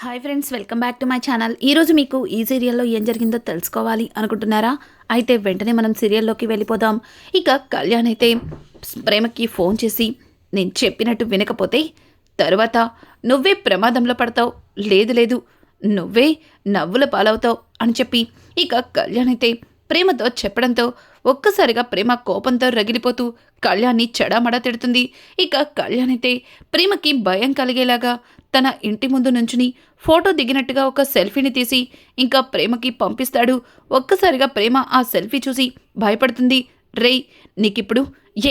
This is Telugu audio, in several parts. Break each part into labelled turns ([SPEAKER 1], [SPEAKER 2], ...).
[SPEAKER 1] Hi friends welcome back to my channel ఈరోజు మీకు ఈ సీరియల్లో ఏం జరిగిందో తెలుసుకోవాలి అనుకుంటున్నారా? అయితే వెంటనే మనం సీరియల్లోకి వెళ్ళిపోదాం. ఇక కళ్యాణ్ అయితే ప్రేమకి ఫోన్ చేసి నేను చెప్పినట్టు వినకపోతే తర్వాత నువ్వే ప్రమాదంలో పడతావు. లేదు లేదు నువ్వే నవ్వుల పాలవుతావు అని చెప్పి ఇక కళ్యాణ్ అయితే ప్రేమతో చెప్పడంతో ఒక్కసారిగా ప్రేమ కోపంతో రగిలిపోతూ కళ్యాణ్ని చెడామడా తిడుతుంది. ఇక కళ్యాణ్ అయితే ప్రేమకి భయం కలిగేలాగా తన ఇంటి ముందు నుంచుని ఫోటో దిగినట్టుగా ఒక సెల్ఫీని తీసి ఇంకా ప్రేమకి పంపిస్తాడు. ఒక్కసారిగా ప్రేమ ఆ సెల్ఫీ చూసి భయపడుతుంది. రేయ్ నీకిప్పుడు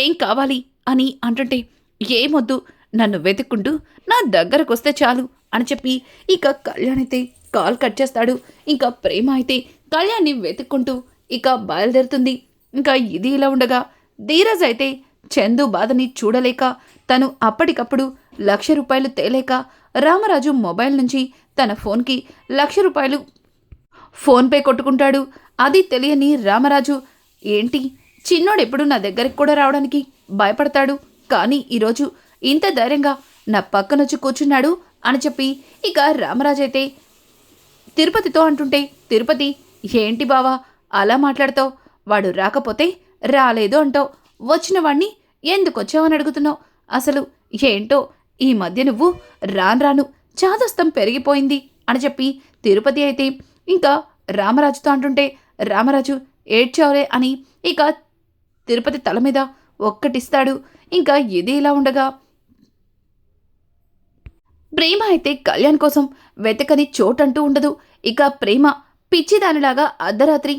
[SPEAKER 1] ఏం కావాలి? అని అంటుంటే ఏమొద్దు నన్ను వెతుక్కుంటూ నా దగ్గరకు వస్తే చాలు అని చెప్పి ఇక కళ్యాణ్ అయితే కాల్ కట్ చేస్తాడు. ఇంకా ప్రేమ అయితే కళ్యాణ్ని వెతుక్కుంటూ ఇక బయలుదేరుతుంది. ఇంకా ఇది ఇలా ఉండగా ధీరజ్ అయితే చందు బాధని చూడలేక తను అప్పటికప్పుడు లక్ష రూపాయలు తేలేక రామరాజు మొబైల్ నుంచి తన ఫోన్కి లక్ష రూపాయలు ఫోన్పే కొట్టుకుంటాడు. అది తెలియని రామరాజు ఏంటి? చిన్నోడు ఎప్పుడు నా దగ్గరికి కూడా రావడానికి భయపడతాడు. కానీ ఈరోజు ఇంత ధైర్యంగా నా పక్కనొచ్చి కూర్చున్నాడు అని చెప్పి ఇక రామరాజు అయితే తిరుపతితో అంటుంటే తిరుపతి ఏంటి బావా? అలా మాట్లాడతావు? వాడు రాకపోతే రాలేదు అంటావు. వచ్చిన వాణ్ణి ఎందుకు వచ్చావని అడుగుతున్నావు? అసలు ఏంటో ఈ మధ్య నువ్వు రాను రాను చాదస్తం పెరిగిపోయింది అని చెప్పి తిరుపతి అయితే ఇంకా రామరాజుతో అంటుంటే రామరాజు ఏడ్చావులే అని ఇక తిరుపతి తల మీద ఒక్కటిస్తాడు. ఇంకా ఇది ఇలా ఉండగా ప్రేమ అయితే కళ్యాణ్ కోసం వెతకని చోటంటూ ఉండదు. ఇక ప్రేమ పిచ్చిదానిలాగా అర్ధరాత్రి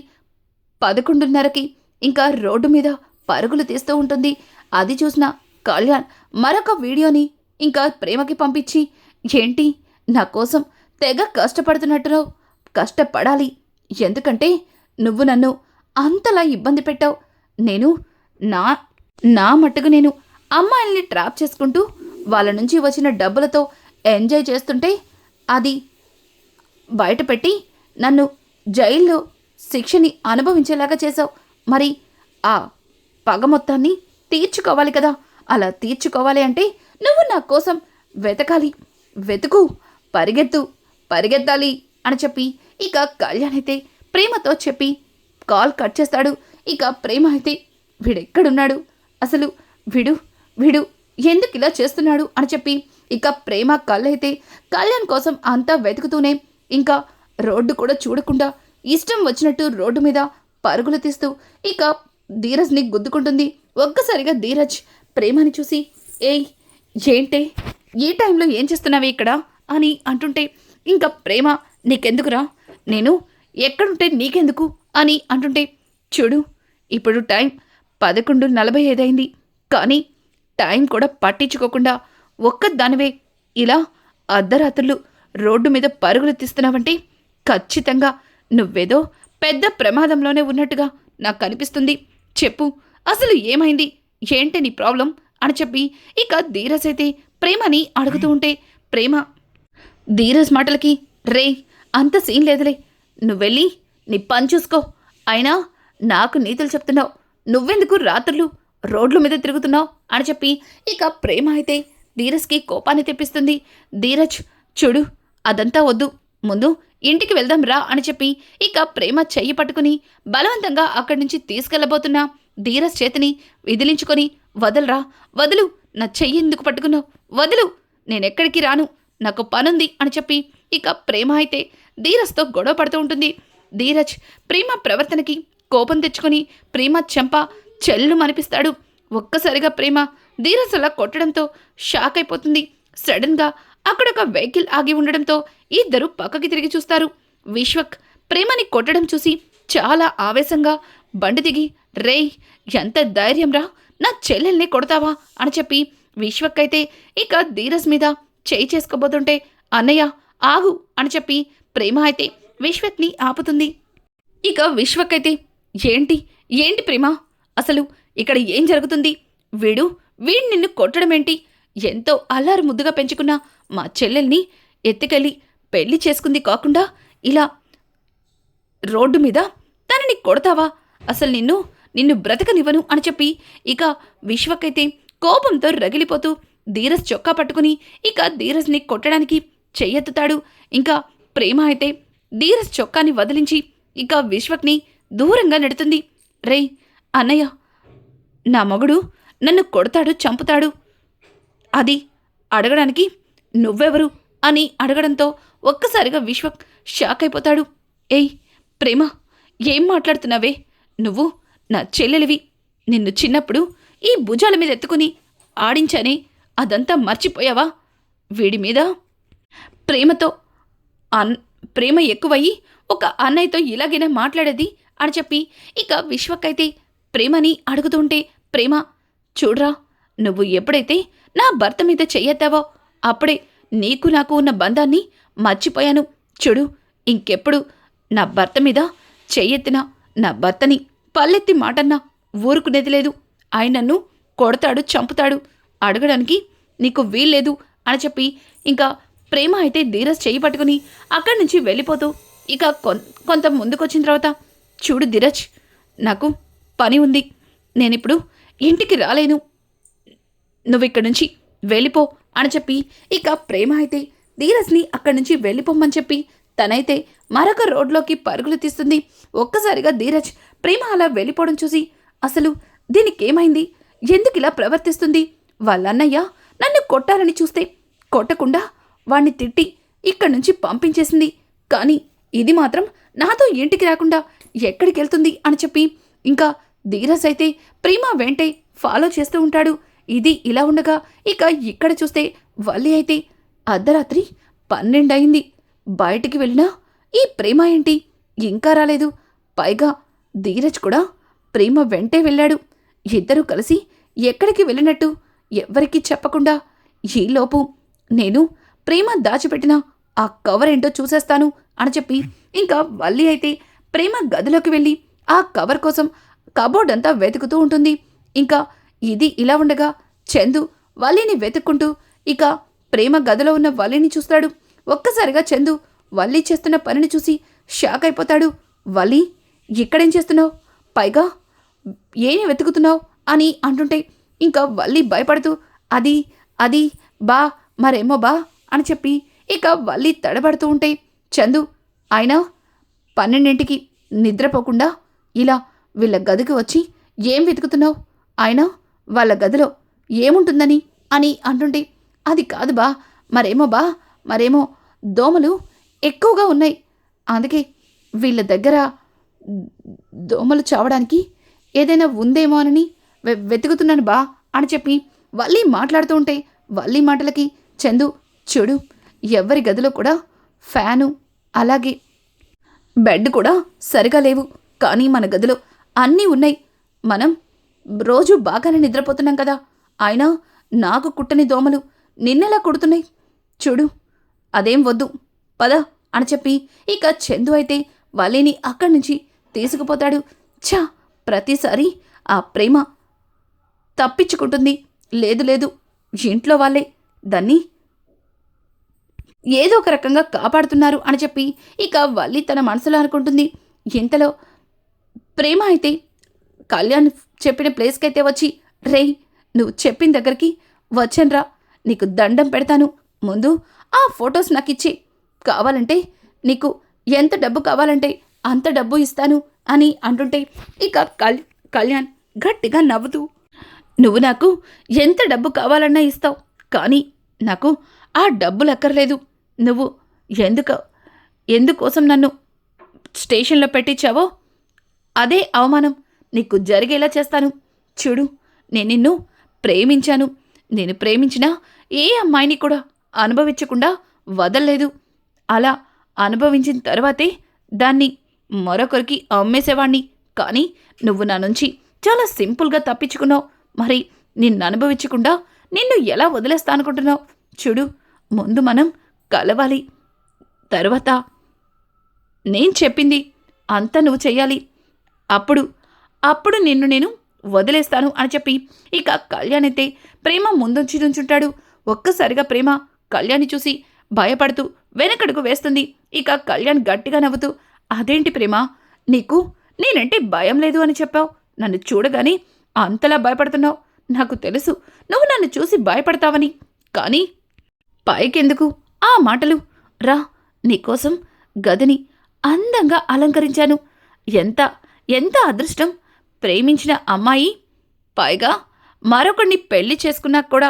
[SPEAKER 1] పదకొండున్నరకి ఇంకా రోడ్డు మీద పరుగులు తీస్తూ ఉంటుంది. అది చూసిన కళ్యాణ్ మరొక వీడియోని ఇంకా ప్రేమకి పంపించి ఏంటి? నా కోసం తెగ కష్టపడుతున్నట్టులో కష్టపడాలి. ఎందుకంటే నువ్వు నన్ను అంతలా ఇబ్బంది పెట్టావు. నేను నా నా మట్టుకు నేను అమ్మాయిల్ని ట్రాప్ చేసుకుంటూ వాళ్ళ నుంచి వచ్చిన డబ్బులతో ఎంజాయ్ చేస్తుంటే అది బయటపెట్టి నన్ను జైల్లో శిక్షని అనుభవించేలాగా చేశావు. మరి ఆ పగ మొత్తాన్ని తీర్చుకోవాలి కదా. అలా తీర్చుకోవాలి అంటే నువ్వు నా కోసం వెతకాలి. వెతుకు పరిగెత్తు పరిగెత్తాలి అని చెప్పి ఇక కళ్యాణ్ అయితే ప్రేమతో చెప్పి కాల్ కట్ చేస్తాడు. ఇక ప్రేమ అయితే వీడెక్కడున్నాడు? అసలు విడు వీడు ఎందుకు ఇలా చేస్తున్నాడు అని చెప్పి ఇక ప్రేమ కళ్ళైతే కళ్యాణ్ కోసం అంతా వెతుకుతూనే ఇంకా రోడ్డు కూడా చూడకుండా ఇష్టం వచ్చినట్టు రోడ్డు మీద పరుగులు తీస్తూ ఇక ధీరజ్ని గుద్దుకుంటుంది. ఒక్కసారిగా ధీరజ్ ప్రేమని చూసి ఏయ్ ఏంటే? ఈ టైంలో ఏం చేస్తున్నావే ఇక్కడ? అని అంటుంటే ఇంకా ప్రేమ నీకెందుకురా? నేను ఎక్కడుంటే నీకెందుకు? అని అంటుంటే చూడు ఇప్పుడు టైం పదకొండు నలభై ఐదైంది. కానీ టైం కూడా పట్టించుకోకుండా ఒక్కదానివే ఇలా అర్ధరాత్రులు రోడ్డు మీద పరుగులు తీస్తున్నావంటే ఖచ్చితంగా నువ్వేదో పెద్ద ప్రమాదంలోనే ఉన్నట్టుగా నాకు అనిపిస్తుంది. చెప్పు అసలు ఏమైంది? ఏంటి నీ ప్రాబ్లం? అని చెప్పి ఇక ధీరజ్ అయితే ప్రేమని అడుగుతూ ఉంటే ప్రేమ ధీరజ్ మాటలకి రే అంత సీన్ లేదులే. నువ్వెళ్ళి నీ పని చూసుకో. అయినా నాకు నీతులు చెప్తున్నావు. నువ్వెందుకు రాత్రులు రోడ్ల మీద తిరుగుతున్నావు? అని చెప్పి ఇక ప్రేమ అయితే ధీరజ్కి కోపాన్ని తెప్పిస్తుంది. ధీరజ్ చూడు అదంతా వద్దు. ముందు ఇంటికి వెళ్దాం రా అని చెప్పి ఇక ప్రేమ చెయ్యి పట్టుకుని బలవంతంగా అక్కడి నుంచి తీసుకెళ్ళబోతున్న ధీరజ్ చేతిని విదిలించుకొని వదలరా వదులు. నా చెయ్యి ఎందుకు పట్టుకున్నావు? వదులు. నేనెక్కడికి రాను. నాకు పనుంది అని చెప్పి ఇక ప్రేమ అయితే ధీరజ్తో గొడవ పడుతూ ఉంటుంది. ధీరజ్ ప్రేమ ప్రవర్తనకి కోపం తెచ్చుకొని ప్రేమ చెంప చెల్లు మనిపిస్తాడు. ఒక్కసారిగా ప్రేమ ధీరజ్ అలా కొట్టడంతో షాక్ అయిపోతుంది. సడన్గా అక్కడ ఒక వెహికల్ ఆగి ఉండడంతో ఇద్దరు పక్కకి తిరిగి చూస్తారు. విశ్వక్ ప్రేమని కొట్టడం చూసి చాలా ఆవేశంగా బండి దిగి రేయ్ ఎంత ధైర్యం రా నా చెల్లెల్ని కొడతావా అని చెప్పి విశ్వక్కైతే ఇక ధీరజ్ మీద చేయి చేసుకోబోతుంటే అన్నయ్య ఆగు అని చెప్పి ప్రేమ అయితే విశ్వక్ని ఆపుతుంది. ఇక విశ్వక్ అయితే ఏంటి? ఏంటి ప్రేమ? అసలు ఇక్కడ ఏం జరుగుతుంది? వీడు వీడు నిన్ను కొట్టడం ఏంటి? ఎంతో అల్లారు ముద్దుగా పెంచుకున్న మా చెల్లెల్ని ఎత్తుకెళ్ళి పెళ్ళి చేసుకుంది కాకుండా ఇలా రోడ్డు మీద తనని కొడతావా? అసలు నిన్ను నిన్ను బ్రతకనివ్వను అని చెప్పి ఇక విశ్వకైతే కోపంతో రగిలిపోతూ ధీరజ్ చొక్కా పట్టుకుని ఇక ధీరజ్ని కొట్టడానికి చెయ్యెత్తుతాడు. ఇంకా ప్రేమ అయితే ధీరజ్ చొక్కాని వదిలించి ఇక విశ్వక్ని దూరంగా నెడుతుంది. రేయ్ అన్నయ్య నా మగుడు నన్ను కొడతాడు చంపుతాడు. అది అడగడానికి నువ్వెవరు అని అడగడంతో ఒక్కసారిగా విశ్వక్ షాక్ అయిపోతాడు. ఏయ్ ప్రేమ ఏం మాట్లాడుతున్నావే? నువ్వు నా చెల్లెలివి నిన్ను చిన్నప్పుడు ఈ భుజాల మీద ఎత్తుకుని ఆడించని అదంతా మర్చిపోయావా? వీడి మీద ప్రేమతో అన్ ప్రేమ ఎక్కువయ్యి ఒక అన్నయ్యతో ఇలాగైనా మాట్లాడేది అని చెప్పి ఇక విశ్వకైతే ప్రేమని అడుగుతుంటే ప్రేమ చూడరా నువ్వు ఎప్పుడైతే నా భర్త మీద చెయ్యెత్తావో అప్పుడే నీకు నాకు ఉన్న బంధాన్ని మర్చిపోయాను. చూడు ఇంకెప్పుడు నా భర్త మీద చెయ్యెత్తిన నా భర్తని పల్లెత్తి మాటన్నా ఊరుకునేది లేదు. ఆయన నన్ను కొడతాడు చంపుతాడు. అడగడానికి నీకు వీల్లేదు అని చెప్పి ఇంకా ప్రేమ అయితే ధీరజ్ చేయి పట్టుకుని అక్కడి నుంచి వెళ్ళిపోతూ ఇక కొంత ముందుకొచ్చిన తర్వాత చూడు ధీరజ్ నాకు పని ఉంది. నేనిప్పుడు ఇంటికి రాలేను. నువ్వు ఇక్కడి నుంచి వెళ్ళిపో అని చెప్పి ఇక ప్రేమ అయితే ధీరజ్ని అక్కడి నుంచి వెళ్ళిపోమ్మని చెప్పి తనైతే మరొక రోడ్లోకి పరుగులు తీస్తుంది. ఒక్కసారిగా ధీరజ్ ప్రేమ అలా వెళ్ళిపోవడం చూసి అసలు దీనికేమైంది? ఎందుకు ఇలా ప్రవర్తిస్తుంది? వాళ్ళన్నయ్య నన్ను కొట్టాలని చూస్తే కొట్టకుండా వాణ్ణి తిట్టి ఇక్కడి నుంచి పంపించేసింది. కానీ ఇది మాత్రం నాతో ఇంటికి రాకుండా ఎక్కడికి వెళ్తుంది అని చెప్పి ఇంకా ధీరజ్ అయితే ప్రేమ వెంటే ఫాలో చేస్తూ ఉంటాడు. ఇది ఇలా ఉండగా ఇక ఇక్కడ చూస్తే వల్లి అయితే అర్ధరాత్రి పన్నెండయింది. బయటికి వెళ్ళినా ఈ ప్రేమ ఏంటి? ఇంకా రాలేదు. పైగా ధీరజ్ కూడా ప్రేమ వెంటే వెళ్ళాడు. ఇద్దరూ కలిసి ఎక్కడికి వెళ్ళినట్టు ఎవ్వరికీ చెప్పకుండా ఈలోపు నేను ప్రేమ దాచిపెట్టిన ఆ కవర్ ఏంటో చూసేస్తాను అని చెప్పి ఇంకా వల్లి అయితే ప్రేమ గదిలోకి వెళ్ళి ఆ కవర్ కోసం కబోర్డ్ అంతా వెతుకుతూ ఉంటుంది. ఇంకా ఇది ఇలా ఉండగా చందు వల్లిని వెతుక్కుంటూ ఇక ప్రేమ గదిలో ఉన్న వల్లిని చూస్తాడు. ఒక్కసారిగా చందు వల్లి చేస్తున్న పనిని చూసి షాక్ అయిపోతాడు. వల్లి ఇక్కడేం చేస్తున్నావు? పైగా ఏమి వెతుకుతున్నావు అని అంటుంటే ఇంకా వల్లి భయపడుతూ అది అది బా మరేమో బా అని చెప్పి ఇక వల్లి తడబడుతూ ఉంటే చందు అయినా పన్నెండింటికి నిద్రపోకుండా ఇలా వీళ్ళ గదికి వచ్చి ఏం వెతుకుతున్నావు? అయినా వాళ్ళ గదిలో ఏముంటుందని అని అంటుంటే అది కాదు బా మరేమో బా మరేమో దోమలు ఎక్కువగా ఉన్నాయి. అందుకే వీళ్ళ దగ్గర దోమలు చావడానికి ఏదైనా ఉందేమోనని వె- వెతుకుతున్నాను బా అని చెప్పి వల్లి మాట్లాడుతూ ఉంటే వల్లి మాటలకి చందు చూడు ఎవరి గదిలో కూడా ఫ్యాను అలాగే బెడ్ కూడా సరిగా లేవు. కానీ మన గదిలో అన్నీ ఉన్నాయి. మనం రోజు బాగానే నిద్రపోతున్నాం కదా. అయినా నాకు కుట్టని దోమలు నిన్నెలా కుడుతున్నాయి? చూడు అదేం వద్దు. పద అని చెప్పి ఇక చందు అయితే వల్లిని అక్కడి నుంచి తీసుకుపోతాడు. ఛా! ప్రతిసారి ఆ ప్రేమ తప్పించుకుంటుంది. లేదు లేదు. ఇంట్లో వాళ్ళే. దాన్ని ఏదో ఒక రకంగా కాపాడుతున్నారు అని చెప్పి ఇక వల్లి తన మనసులో అనుకుంటుంది. ఇంతలో ప్రేమ అయితే కళ్యాణ్ చెప్పిన ప్లేస్కి అయితే వచ్చి రేయ్ నువ్వు చెప్పిన దగ్గరికి వచ్చానురా. నీకు దండం పెడతాను. ముందు ఆ ఫొటోస్ నాకు ఇచ్చి కావాలంటే నీకు ఎంత డబ్బు కావాలంటే అంత డబ్బు ఇస్తాను అని అంటుంటే ఇక కల్ కళ్యాణ్ గట్టిగా నవ్వుతూ నువ్వు నాకు ఎంత డబ్బు కావాలన్నా ఇస్తావు కానీ నాకు ఆ డబ్బులు అక్కర్లేదు నువ్వు ఎందుకు ఎందుకోసం నన్ను స్టేషన్లో పెట్టించావో అదే అవమానం నీకు జరిగేలా చేస్తాను. చూడు నేను నిన్ను ప్రేమించాను. నేను ప్రేమించిన ఏ అమ్మాయిని కూడా అనుభవించకుండా వదలలేదు. అలా అనుభవించిన తర్వాతే దాన్ని మరొకరికి అమ్మేసేవాణ్ణి. కానీ నువ్వు నా నుంచి చాలా సింపుల్గా తప్పించుకున్నావు. మరి నిన్ను అనుభవించకుండా నిన్ను ఎలా వదిలేస్తా అనుకుంటున్నావు? చూడు ముందు మనం కలవాలి. తర్వాత నేను చెప్పింది అంతా నువ్వు చేయాలి అప్పుడు అప్పుడు నిన్ను నేను వదిలేస్తాను అని చెప్పి ఇక కళ్యాణ్ అయితే ప్రేమ ముందొచ్చి నుంచుంటాడు. ఒక్కసారిగా ప్రేమ కళ్యాణ్ని చూసి భయపడుతూ వెనకడుగు వేస్తుంది. ఇక కళ్యాణ్ గట్టిగా నవ్వుతూ అదేంటి ప్రేమ? నీకు నేనంటే భయం లేదు అని చెప్పావు. నన్ను చూడగానే అంతలా భయపడుతున్నావు. నాకు తెలుసు నువ్వు నన్ను చూసి భయపడతావని. కానీ పైకెందుకు? ఆ మాటలు. రా నీకోసం గదిని అందంగా అలంకరించాను. ఎంత ఎంత అదృష్టం! ప్రేమించిన అమ్మాయి పైగా మరొకడిని పెళ్ళి చేసుకున్నా కూడా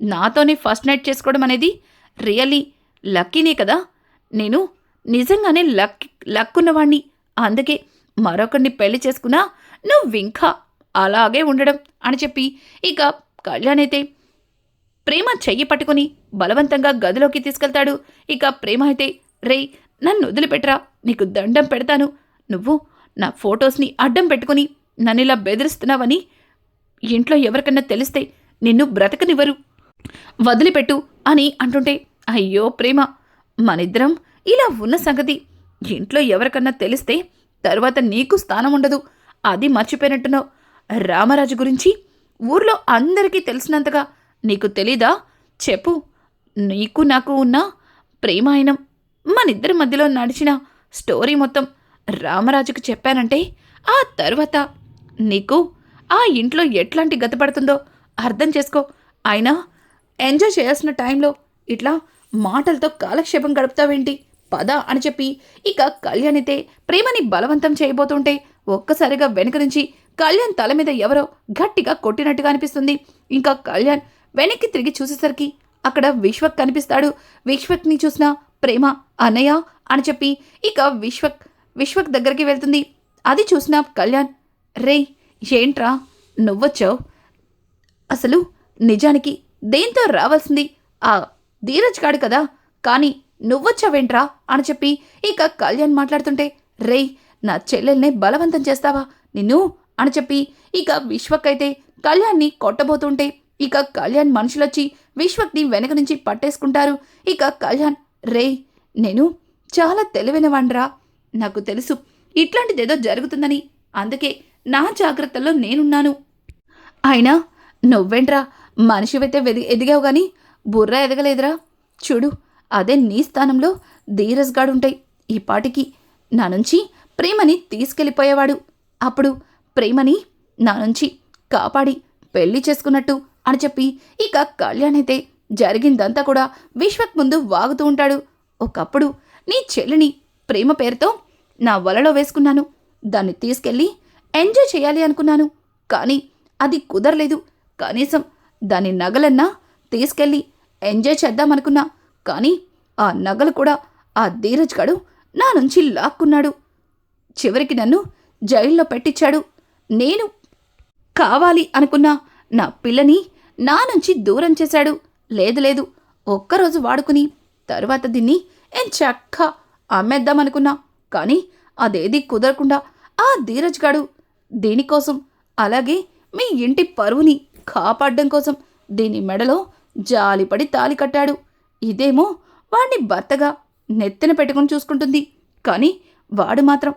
[SPEAKER 1] నాతోనే ఫస్ట్ నైట్ చేసుకోవడం అనేది రియల్లీ లక్కీనే కదా. నేను నిజంగానే లక్ లక్ ఉన్నవాణ్ణి అందుకే మరొకరిని పెళ్ళి చేసుకున్నా నువ్వింకా అలాగే ఉండడం అని చెప్పి ఇక కళ్యాణ్ అయితే ప్రేమ చెయ్యి పట్టుకుని బలవంతంగా గదిలోకి తీసుకెళ్తాడు. ఇక ప్రేమ అయితే రేయ్ నన్ను వదిలిపెట్టరా నీకు దండం పెడతాను. నువ్వు నా ఫొటోస్ని అడ్డం పెట్టుకుని నన్ను ఇలా బెదిరిస్తున్నావని ఇంట్లో ఎవరికన్నా తెలిస్తే నిన్ను బ్రతకనివ్వరు. వదిలిపెట్టు అని అంటుంటే అయ్యో ప్రేమ మనిద్దరం ఇలా ఉన్న సంగతి ఇంట్లో ఎవరికన్నా తెలిస్తే తర్వాత నీకు స్థానం ఉండదు. అది మర్చిపోయినట్టున్నావు. రామరాజు గురించి ఊర్లో అందరికీ తెలిసినంతగా నీకు తెలీదా? చెప్పు. నీకు నాకు ఉన్న ప్రేమాయణం. మనిద్దరి మధ్యలో నడిచిన స్టోరీ మొత్తం రామరాజుకు చెప్పానంటే ఆ తర్వాత నీకు ఆ ఇంట్లో ఎట్లాంటి గతపడుతుందో అర్థం చేసుకో. అయినా ఎంజాయ్ చేయాల్సిన టైంలో ఇట్లా మాటలతో కాలక్షేపం గడుపుతావేంటి? పద అని చెప్పి ఇక కళ్యాణ్ అయితే ప్రేమని బలవంతం చేయబోతుంటే ఒక్కసారిగా వెనక నుంచి కళ్యాణ్ తల మీద ఎవరో గట్టిగా కొట్టినట్టుగా అనిపిస్తుంది. ఇంకా కళ్యాణ్ వెనక్కి తిరిగి చూసేసరికి అక్కడ విశ్వక్ కనిపిస్తాడు. విశ్వక్ని చూసిన ప్రేమ అన్నయ్య అని చెప్పి ఇక విశ్వక్ విశ్వక్ దగ్గరికి వెళ్తుంది. అది చూసిన కళ్యాణ్ రే ఏంట్రా? నువ్వొచ్చావు? అసలు నిజానికి దేంతో రావాల్సింది? ఆ ధీరజ్ కాడు కదా. కానీ నువ్వొచ్చావేంట్రా? అని చెప్పి ఇక కళ్యాణ్ మాట్లాడుతుంటే రేయ్ నా చెల్లెల్ని బలవంతం చేస్తావా నిన్ను? అని చెప్పి ఇక విశ్వకైతే కళ్యాణ్ని కొట్టబోతుంటే ఇక కళ్యాణ్ మనుషులొచ్చి విశ్వక్ని వెనక నుంచి పట్టేసుకుంటారు. ఇక కళ్యాణ్ రేయ్ నేను చాలా తెలివైన వాణ్రా నాకు తెలుసు ఇట్లాంటిదేదో జరుగుతుందని. అందుకే నా జాగ్రత్తల్లో నేనున్నాను. అయినా నువ్వేంట్రా మనిషివైతే వెది ఎదిగావు కానీ బుర్ర ఎదగలేదురా. చూడు అదే నీ స్థానంలో ధీరస్గాడుంటాయి ఈ పాటికి నా నుంచి ప్రేమని తీసుకెళ్ళిపోయేవాడు. అప్పుడు ప్రేమని నా నుంచి కాపాడి పెళ్ళి చేసుకున్నట్టు అని చెప్పి ఇక కళ్యాణ్ అయితే జరిగిందంతా కూడా విశ్వక్ ముందు వాగుతూ ఉంటాడు. ఒకప్పుడు నీ చెల్లిని ప్రేమ పేరుతో నా వలలో వేసుకున్నాను. దాన్ని తీసుకెళ్ళి ఎంజాయ్ చేయాలి అనుకున్నాను. కానీ అది కుదరలేదు. కనీసం దాని నగలన్నా తీసుకెళ్ళి ఎంజాయ్ చేద్దామనుకున్నా కానీ ఆ నగలు కూడా ఆ ధీరజ్ గడు నా నుంచి లాక్కున్నాడు. చివరికి నన్ను జైల్లో పెట్టించాడు నేను కావాలి అనుకున్న నా పిల్లని నా నుంచి దూరం చేశాడు. లేదు లేదు ఒక్కరోజు వాడుకుని తరువాత దీన్ని ఏం చక్క అమ్మేద్దామనుకున్నా కానీ అదేది కుదరకుండా ఆ ధీరజ్ గాడు దీనికోసం అలాగే మీ ఇంటి పరువుని కాపాడడం కోసం దీని మెడలో జాలిపడి తాలి కట్టాడు. ఇదేమో వాణ్ణి భర్తగా నెత్తిన పెట్టుకుని చూసుకుంటుంది. కానీ వాడు మాత్రం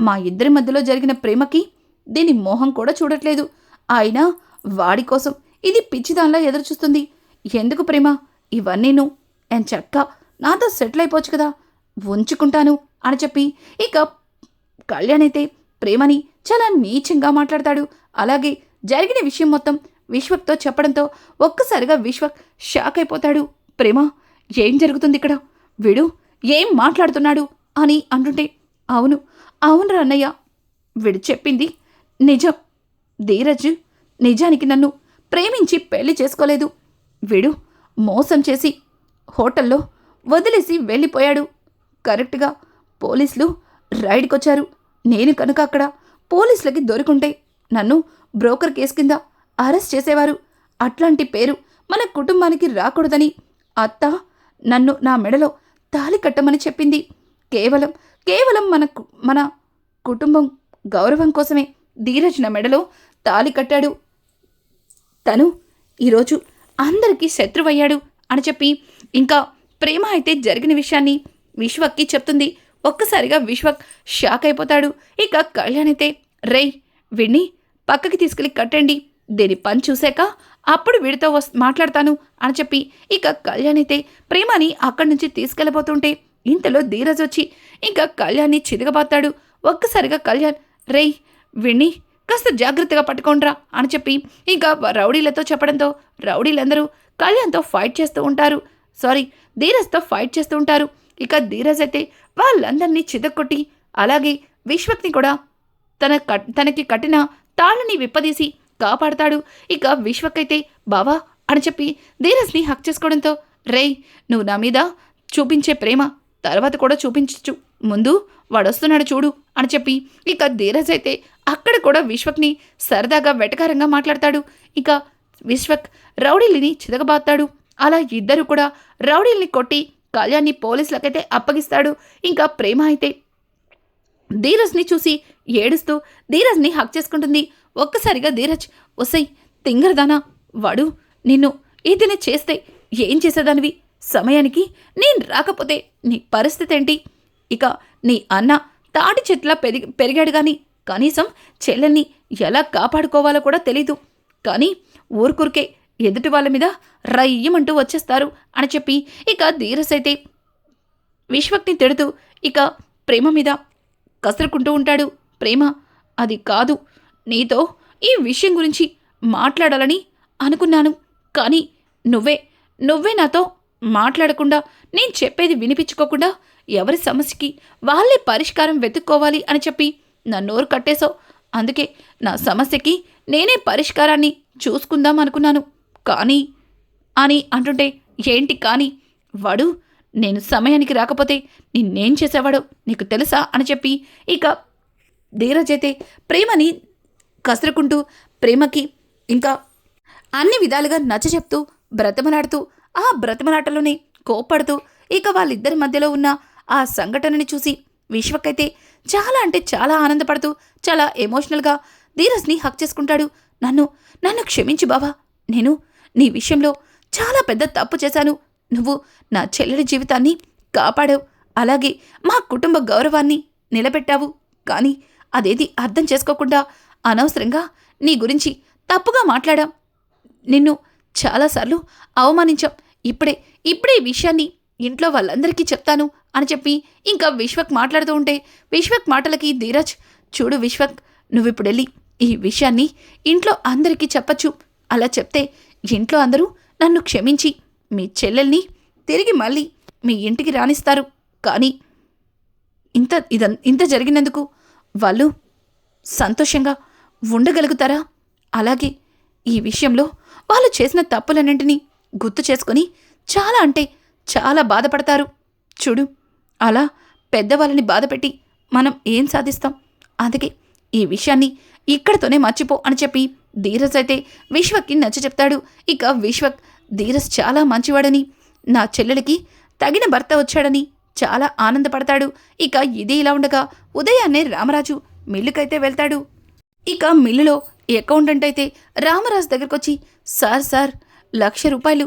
[SPEAKER 1] మా ఇద్దరి మధ్యలో జరిగిన ప్రేమకి దీని మోహం కూడా చూడట్లేదు. అయినా వాడి కోసం ఇది పిచ్చిదానిలా ఎదురుచూస్తుంది. ఎందుకు ప్రేమ? ఇవన్నీ నేను ఎన్ చక్క నాతో సెటిల్ అయిపోవచ్చు కదా? ఉంచుకుంటాను అని చెప్పి ఇక కళ్యాణ్ అయితే ప్రేమని చాలా నీచంగా మాట్లాడతాడు. అలాగే జరిగిన విషయం మొత్తం విశ్వక్తో చెప్పడంతో ఒక్కసారిగా విశ్వక్ షాక్ అయిపోతాడు. ప్రేమ ఏం జరుగుతుంది ఇక్కడ? వీడు ఏం మాట్లాడుతున్నాడు అని అంటుంటే అవును అవును అన్నయ్య. వీడు చెప్పింది నిజం. ధీరజ్ నిజానికి నన్ను ప్రేమించి పెళ్ళి చేసుకోలేదు. వీడు మోసం చేసి హోటల్లో వదిలేసి వెళ్ళిపోయాడు. కరెక్ట్గా పోలీసులు రైడ్కొచ్చారు. నేను కనుక అక్కడ పోలీసులకి దొరికుంటే నన్ను బ్రోకర్ కేసు కింద అరెస్ట్ చేసేవారు. అట్లాంటి పేరు మన కుటుంబానికి రాకూడదని అత్త నన్ను నా మెడలో తాలి కట్టమని చెప్పింది. కేవలం కేవలం మన కు- మన కుటుంబం గౌరవం కోసమే ధీరజ్ నా మెడలో తాలి కట్టాడు. తను ఈరోజు అందరికీ శత్రువయ్యాడు అని చెప్పి ఇంకా ప్రేమ అయితే జరిగిన విషయాన్ని విశ్వక్కి చెప్తుంది. ఒక్కసారిగా విశ్వక్ షాక్ అయిపోతాడు. ఇక కళ్యాణ్ అయితే రేయ్ విన్ని పక్కకి తీసుకెళ్ళి కట్టండి. దీని పని చూశాక అప్పుడు వీడితో వస్ మాట్లాడతాను అని చెప్పి ఇక కళ్యాణ్ అయితే ప్రేమని అక్కడి నుంచి తీసుకెళ్ళబోతుంటే ఇంతలో ధీరజ్ వచ్చి ఇంకా కళ్యాణ్ని చిదగబాతాడు. ఒక్కసారిగా కళ్యాణ్ రేయ్ వీణ్ణి కాస్త జాగ్రత్తగా పట్టుకోండ్రా అని చెప్పి ఇంకా రౌడీలతో చెప్పడంతో రౌడీలందరూ కళ్యాణ్తో ఫైట్ చేస్తూ ఉంటారు. సారీ ధీరజ్తో ఫైట్ చేస్తూ ఉంటారు. ఇక ధీరజ్ అయితే వాళ్ళందరినీ చిదక్కొట్టి అలాగే విశ్వక్ని కూడా తన కట్ తనకి కట్టిన తాళ్ళని విప్పదీసి కాపాడతాడు. ఇక విశ్వకైతే బావా అని చెప్పి ధీరజ్ని హక్ చేసుకోవడంతో రేయ్ నువ్వు నా మీద చూపించే ప్రేమ తర్వాత కూడా చూపించచ్చు. ముందు వాడొస్తున్నాడు చూడు అని చెప్పి ఇక ధీరజ్ అయితే అక్కడ కూడా విశ్వక్ని సరదాగా వెటకారంగా మాట్లాడతాడు. ఇక విశ్వక్ రౌడీల్ని చితకబాతాడు. అలా ఇద్దరు కూడా రౌడీల్ని కొట్టి కళ్యాణ్ని పోలీసులకైతే అప్పగిస్తాడు. ఇంకా ప్రేమ అయితే ధీరజ్ని చూసి ఏడుస్తూ ధీరజ్ని హక్ చేసుకుంటుంది. ఒక్కసారిగా ధీరజ్ ఒసై తింగరదానా వాడు నిన్ను ఏదైనా చేస్తే ఏం చేసేదానివి? సమయానికి నేను రాకపోతే నీ పరిస్థితి ఏంటి ఇక నీ అన్న తాటి చెట్ల పెరిగి పెరిగాడు గాని కనీసం చెల్లెల్ని ఎలా కాపాడుకోవాలో కూడా తెలీదు. కానీ ఊరుకురికే ఎదుటి వాళ్ళ మీద రయ్యమంటూ వచ్చేస్తారు అని చెప్పి ఇక ధీరస్ అయితే విశ్వక్ని తిడుతూ ఇక ప్రేమ మీద కసురుకుంటూ ఉంటాడు. ప్రేమ అది కాదు. నీతో ఈ విషయం గురించి మాట్లాడాలని అనుకున్నాను. కానీ నువ్వే నువ్వే నాతో మాట్లాడకుండా నేను చెప్పేది వినిపించుకోకుండా ఎవరి సమస్యకి వాళ్ళే పరిష్కారం వెతుక్కోవాలి అని చెప్పి నా నోరు కట్టేశావు అందుకే నా సమస్యకి నేనే పరిష్కారాన్ని చూసుకుందాం అనుకున్నాను. కానీ అని అంటుంటే ఏంటి కానీ వాడు నేను సమయానికి రాకపోతే నిన్నేం చేసేవాడో? నీకు తెలుసా? అని చెప్పి ఇక ధీరజ్ అయితే ప్రేమని కసురుకుంటూ ప్రేమకి ఇంకా అన్ని విధాలుగా నచ్చ చెప్తూ బ్రతమలాడుతూ ఆ బ్రతమలాటలోనే కోపడుతూ ఇక వాళ్ళిద్దరి మధ్యలో ఉన్న ఆ సంఘటనని చూసి విశ్వకైతే చాలా అంటే చాలా ఆనందపడుతూ చాలా ఎమోషనల్గా ధీరజ్ని హక్ చేసుకుంటాడు. నన్ను నన్ను క్షమించు బావా. నేను నీ విషయంలో చాలా పెద్ద తప్పు చేశాను. నువ్వు నా చెల్లెడి జీవితాన్ని కాపాడావు. అలాగే మా కుటుంబ గౌరవాన్ని నిలబెట్టావు. కానీ అదేది అర్థం చేసుకోకుండా అనవసరంగా నీ గురించి తప్పుగా మాట్లాడాం. నిన్ను చాలాసార్లు అవమానించాం. ఇప్పుడే ఇప్పుడే ఈ విషయాన్ని ఇంట్లో వాళ్ళందరికీ చెప్తాను అని చెప్పి ఇంకా విశ్వక్ మాట్లాడుతూ ఉంటే విశ్వక్ మాటలకి ధీరజ్ చూడు విశ్వక్ నువ్విప్పుడెళ్ళి ఈ విషయాన్ని ఇంట్లో అందరికీ చెప్పచ్చు. అలా చెప్తే ఇంట్లో అందరూ నన్ను క్షమించి మీ చెల్లెల్ని తిరిగి మళ్ళీ మీ ఇంటికి రాణిస్తారు కానీ ఇంత ఇద ఇంత జరిగినందుకు వాళ్ళు సంతోషంగా ఉండగలుగుతారా? అలాగే ఈ విషయంలో వాళ్ళు చేసిన తప్పులన్నింటినీ గుర్తు చేసుకొని చాలా అంటే చాలా బాధపడతారు. చూడు అలా పెద్దవాళ్ళని బాధపెట్టి మనం ఏం సాధిస్తాం? అందుకే ఈ విషయాన్ని ఇక్కడితోనే మర్చిపో అని చెప్పి ధీరజ్ అయితే విశ్వక్కి నచ్చ చెప్తాడు ఇక విశ్వక్ ధీరస్ చాలా మంచివాడని నా చెల్లెలికి తగిన భర్త వచ్చాడని చాలా ఆనందపడతాడు. ఇక ఇది ఇలా ఉండగా ఉదయాన్నే రామరాజు మిల్లుకైతే వెళ్తాడు. ఇక మిల్లులో అకౌంటెంట్ అయితే రామరాజు దగ్గరకు వచ్చి సార్ సార్ లక్ష రూపాయలు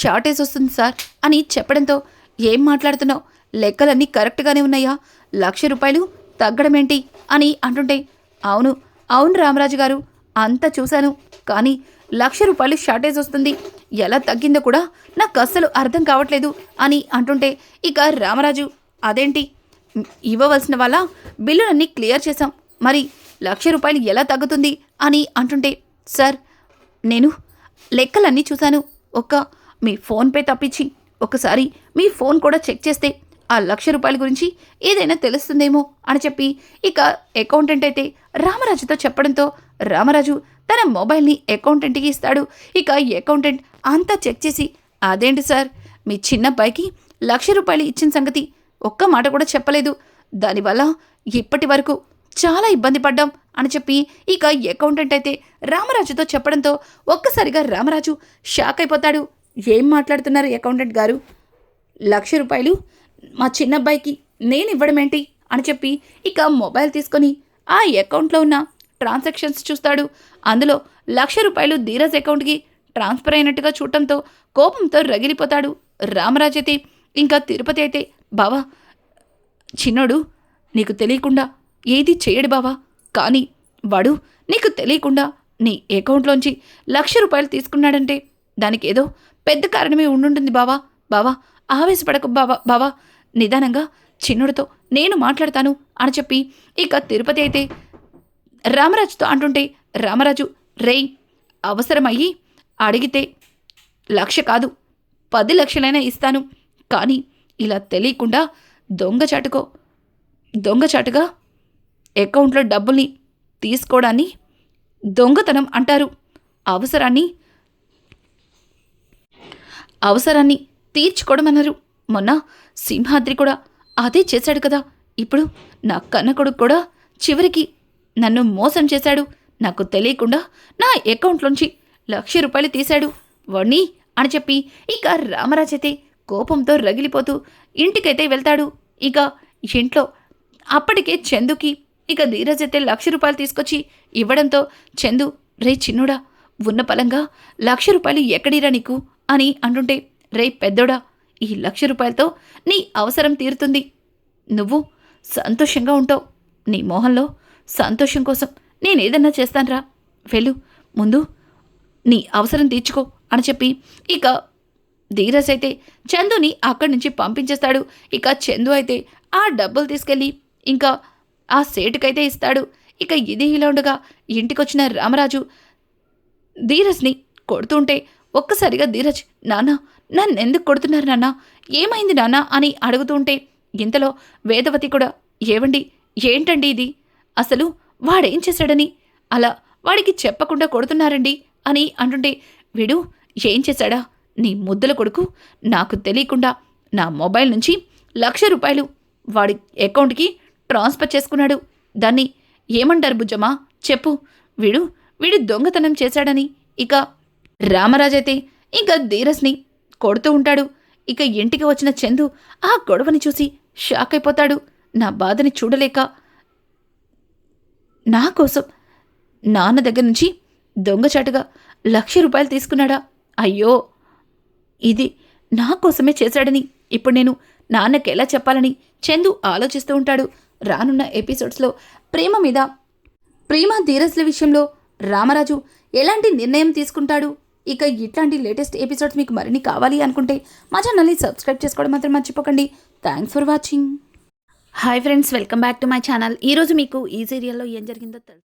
[SPEAKER 1] షార్టేజ్ వస్తుంది సార్ అని చెప్పడంతో ఏం మాట్లాడుతున్నావు? లెక్కలన్నీ కరెక్ట్గానే ఉన్నాయా? లక్ష రూపాయలు తగ్గడం ఏంటి అని అంటుంటే అవును అవును రామరాజు గారు అంతా చూశాను. కానీ లక్ష రూపాయలు షార్టేజ్ వస్తుంది. ఎలా తగ్గిందో కూడా నాకు అస్సలు అర్థం కావట్లేదు అని అంటుంటే ఇక రామరాజు అదేంటి? ఇవ్వవలసిన వాళ్ళ బిల్లులన్నీ క్లియర్ చేశాం. మరి లక్ష రూపాయలు ఎలా తగ్గుతుంది? అని అంటుంటే సార్ నేను లెక్కలన్నీ చూశాను. ఒక్క మీ ఫోన్పే తప్పించి ఒకసారి మీ ఫోన్ కూడా చెక్ చేస్తే ఆ లక్ష రూపాయల గురించి ఏదైనా తెలుస్తుందేమో అని చెప్పి ఇక అకౌంటెంట్ అయితే రామరాజుతో చెప్పడంతో రామరాజు తన మొబైల్ని అకౌంటెంట్కి ఇస్తాడు. ఇక అకౌంటెంట్ అంతా చెక్ చేసి అదేంటి సార్? మీ చిన్నబ్బాయికి లక్ష రూపాయలు ఇచ్చిన సంగతి ఒక్క మాట కూడా చెప్పలేదు. దానివల్ల ఇప్పటి వరకు చాలా ఇబ్బంది పడ్డాం అని చెప్పి ఇక అకౌంటెంట్ అయితే రామరాజుతో చెప్పడంతో ఒక్కసారిగా రామరాజు షాక్ అయిపోతాడు. ఏం మాట్లాడుతున్నారు అకౌంటెంట్ గారు? లక్ష రూపాయలు మా చిన్నబ్బాయికి నేను ఇవ్వడం ఏంటి? అని చెప్పి ఇక మొబైల్ తీసుకొని ఆ అకౌంట్లో ఉన్న ట్రాన్సాక్షన్స్ చూస్తాడు. అందులో లక్ష రూపాయలు ధీరజ్ అకౌంట్కి ట్రాన్స్ఫర్ అయినట్టుగా చూడటంతో కోపంతో రగిలిపోతాడు రామరాజ్ అయితే. ఇంకా తిరుపతి అయితే బావా చిన్నోడు నీకు తెలియకుండా ఏది చేయడు బావా. కానీ వాడు నీకు తెలియకుండా నీ అకౌంట్లోంచి లక్ష రూపాయలు తీసుకున్నాడంటే దానికి ఏదో పెద్ద కారణమే ఉండుంటుంది బావా. బావా ఆవేశపడకు బావా బావా. నిదానంగా చిన్నుడితో నేను మాట్లాడతాను అని చెప్పి ఇక తిరుపతి అయితే రామరాజుతో అంటుంటే రామరాజు రేయ్ అవసరమయ్యి అడిగితే లక్ష కాదు పది లక్షలైనా ఇస్తాను. కానీ ఇలా తెలియకుండా దొంగచాటుకో దొంగచాటుగా అకౌంట్లో డబ్బుల్ని తీసుకోవడాన్ని దొంగతనం అంటారు. అవసరాన్ని అవసరాన్ని తీర్చుకోవడం అన్నారు మొన్న సింహాద్రి కూడా అదే చేశాడు కదా. ఇప్పుడు నా కన్న కొడుకు కూడా చివరికి నన్ను మోసం చేశాడు. నాకు తెలియకుండా నా అకౌంట్లోంచి లక్ష రూపాయలు తీశాడు. వణి అని చెప్పి ఇక రామరాజైతే కోపంతో రగిలిపోతూ ఇంటికైతే వెళ్తాడు. ఇక ఇంట్లో అప్పటికే చందుకి ఇక ధీరజ్ అయితే లక్ష రూపాయలు తీసుకొచ్చి ఇవ్వడంతో చందు రే చిన్నుడా ఉన్న పలంగా లక్ష రూపాయలు ఎక్కడిరా నీకు? అని అంటుంటే రే పెద్దోడా ఈ లక్ష రూపాయలతో నీ అవసరం తీరుతుంది. నువ్వు సంతోషంగా ఉంటావు. నీ మొహంలో సంతోషం కోసం నేనేదన్నా చేస్తానురా. వెళ్ళు ముందు నీ అవసరం తీర్చుకో అని చెప్పి ఇక ధీరస్ అయితే చందుని అక్కడి నుంచి పంపించేస్తాడు. ఇక చందు అయితే ఆ డబ్బులు తీసుకెళ్ళి ఇంకా ఆ సేటుకైతే ఇస్తాడు. ఇక ఇది ఇలా ఉండగా ఇంటికొచ్చిన రామరాజు ధీరజ్ని కొడుతుంటే ఒక్కసారిగా ధీరజ్ నాన్న నన్ను ఎందుకు కొడుతున్నారు నాన్న? ఏమైంది నాన్న? అని అడుగుతుంటే ఇంతలో వేదవతి కూడా ఏవండి? ఏంటండి ఇది? అసలు వాడేం చేశాడని? అలా వాడికి చెప్పకుండా కొడుతున్నారండి అని అంటుంటే వీడు ఏం చేశాడా? నీ ముద్దుల కొడుకు నాకు తెలియకుండా నా మొబైల్ నుంచి లక్ష రూపాయలు వాడి అకౌంట్కి ట్రాన్స్ఫర్ చేసుకున్నాడు. దాన్ని ఏమంటారు బుజ్జమ్మా? చెప్పు. వీడు వీడు దొంగతనం చేశాడని. ఇక రామరాజైతే ఇంకా ధీరస్ని కొడుతూ ఉంటాడు. ఇక ఇంటికి వచ్చిన చందు ఆ గొడవని చూసి షాక్ అయిపోతాడు. నా బాధని చూడలేక నా కోసం. నాన్న దగ్గర నుంచి దొంగచాటుగా లక్ష రూపాయలు తీసుకున్నాడా? అయ్యో! ఇది నా కోసమే చేశాడని ఇప్పుడు నేను నాన్నకి ఎలా చెప్పాలని చందు ఆలోచిస్తూ ఉంటాడు. రానున్న ఎపిసోడ్స్లో ప్రేమ మీద ప్రేమ ధీరస్ల విషయంలో రామరాజు ఎలాంటి నిర్ణయం తీసుకుంటాడు? ఇక ఇట్లాంటి లేటెస్ట్ ఎపిసోడ్స్ మీకు మరిన్ని కావాలి అనుకుంటే మా ఛానల్ని సబ్స్క్రైబ్ చేసుకోవడం మాత్రం మర్చిపోకండి. Thanks for watching. Hi friends welcome back to my channel ఈరోజు మీకు ఈ సీరియల్లో ఏం జరిగిందో తెలుసు